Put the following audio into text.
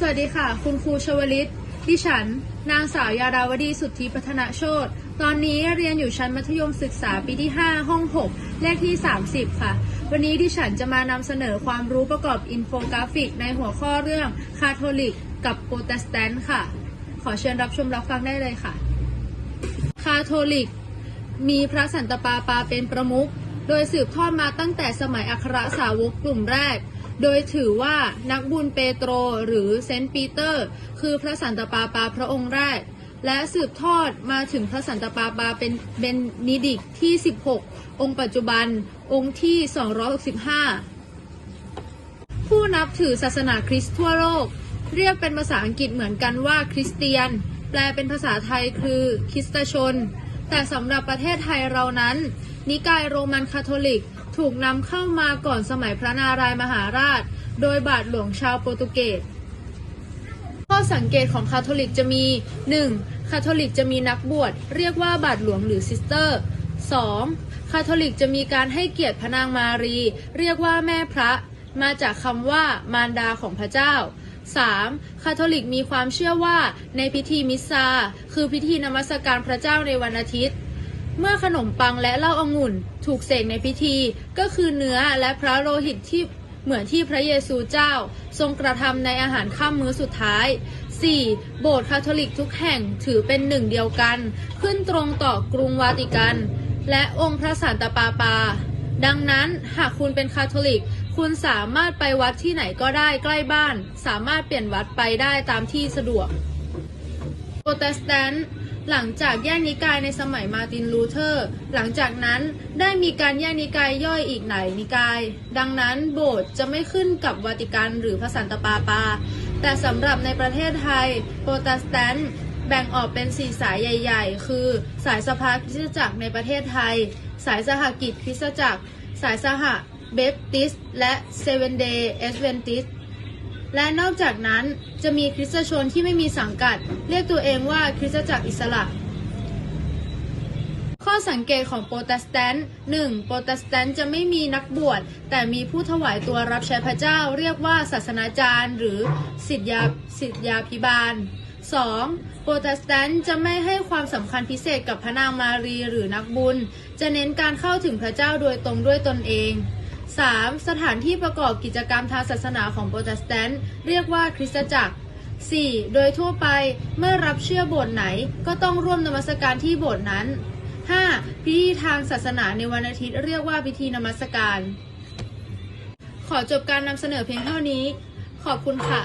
สวัสดีค่ะ คุณครูชวลิต ดิฉัน นางสาวยาดาวดีสุทธิพัฒนาโชตตอนนี้เรียนอยู่ชั้นมัธยมศึกษาปีที่ 5 ห้อง 6 เลขที่ 30 ค่ะ วันนี้ดิฉันจะมานำเสนอความรู้ประกอบอินโฟกราฟิกในหัวข้อเรื่องคาทอลิกกับโปรเตสแตนต์ค่ะ ขอเชิญรับชมรับฟังได้เลยค่ะ คาทอลิก มีพระสันตะปาปาเป็นประมุข โดยสืบทอดมาตั้งแต่สมัยอัครสาวกกลุ่มแรก โดยถือว่านักบุญเปโตรหรือเซนต์ปีเตอร์ คือพระสันตะปาปาพระองค์แรก และสืบทอดมาถึงพระสันตะปาปาเป็นเบนนิดิกที่ 16 องค์ปัจจุบัน องค์ที่ 265 ผู้นับถือศาสนาคริสต์ทั่วโลก เรียกเป็นภาษาอังกฤษเหมือนกันว่าคริสเตียน แปลเป็นภาษาไทยคือคริสตชน แต่สำหรับประเทศไทยเรานั้น นิกายโรมันคาทอลิก ถูกนำเข้ามาก่อนสมัยพระนารายมหาราช โดยบาทหลวงชาวโปรตุเกสข้อสังเกตของคาทอลิกจะมี 1. คาทอลิกจะมีนักบวชเรียกว่าบาทหลวงหรือซิสเตอร์ 2. คาทอลิกจะมีการให้เกียรติพระนางมารี เรียกว่าแม่พระ มาจากคำว่ามารดาของพระเจ้า 3. คาทอลิกมีความเชื่อว่าในพิธีมิสซา คือพิธีนมัสการพระเจ้าในวันอาทิตย์ เมื่อขนมปังและเหล้าองุ่น ถูกเสกในพิธี ก็คือเนื้อและพระโลหิตที่เหมือนที่พระเยซูเจ้า ทรงกระทำในอาหารข้ามมื้อสุดท้าย 4. โบสถ์คาทอลิกทุกแห่งถือเป็นหนึ่งเดียวกัน ขึ้นตรงต่อกรุงวาติกัน และองค์พระสันตะปาปา ดังนั้นหากคุณเป็นคาทอลิก คุณสามารถไปวัดที่ไหนก็ได้ใกล้บ้าน สามารถเปลี่ยนวัดไปได้ตามที่สะดวกโปรเตสแตนต์ หลังจากแยกนิกายในสมัยมาตินลูเทอร์ หลังจากนั้นได้มีการแยกนิกายย่อยอีกหลายนิกาย ดังนั้นโบสถ์จะไม่ขึ้นกับวาติกันหรือพระสันตะปาปา แต่สำหรับในประเทศไทย โปรเตสแตนต์แบ่งออกเป็นสี่สายใหญ่ ๆ คือ สายสภาคริสตจักรในประเทศไทย สายสหกิจคริสตจักร สายสหเบปติส และเซเวนเดย์เอสเวนติส และนอกจากนั้นจะมีคริสตชนที่ไม่มีสังกัด เรียกตัวเองว่าคริสตจักรอิสระ ข้อสังเกตของโปรเตสแตนต์ 1. โปรเตสแตนต์จะไม่มีนักบวช แต่มีผู้ถวายตัวรับใช้พระเจ้า เรียกว่าศาสนาจารย์ หรือสิทธยาสิทธยาพิบาล 2. โปรเตสแตนต์จะไม่ให้ความสำคัญพิเศษกับพระนางมารีหรือนักบุญ จะเน้นการเข้าถึงพระเจ้าโดยตรงด้วยตนเอง 3. สถานที่ประกอบกิจกรรมทางศาสนาของโปรเตสแตนต์เรียกว่าคริสตจักร 4. โดยทั่วไปเมื่อรับเชื่อโบสถ์ไหนก็ต้องร่วมนมัสการที่โบสถ์นั้น 5. พิธีทางศาสนาในวันอาทิตย์เรียกว่าพิธีนมัสการ ขอจบการนำเสนอเพียงเท่านี้ ขอบคุณค่ะ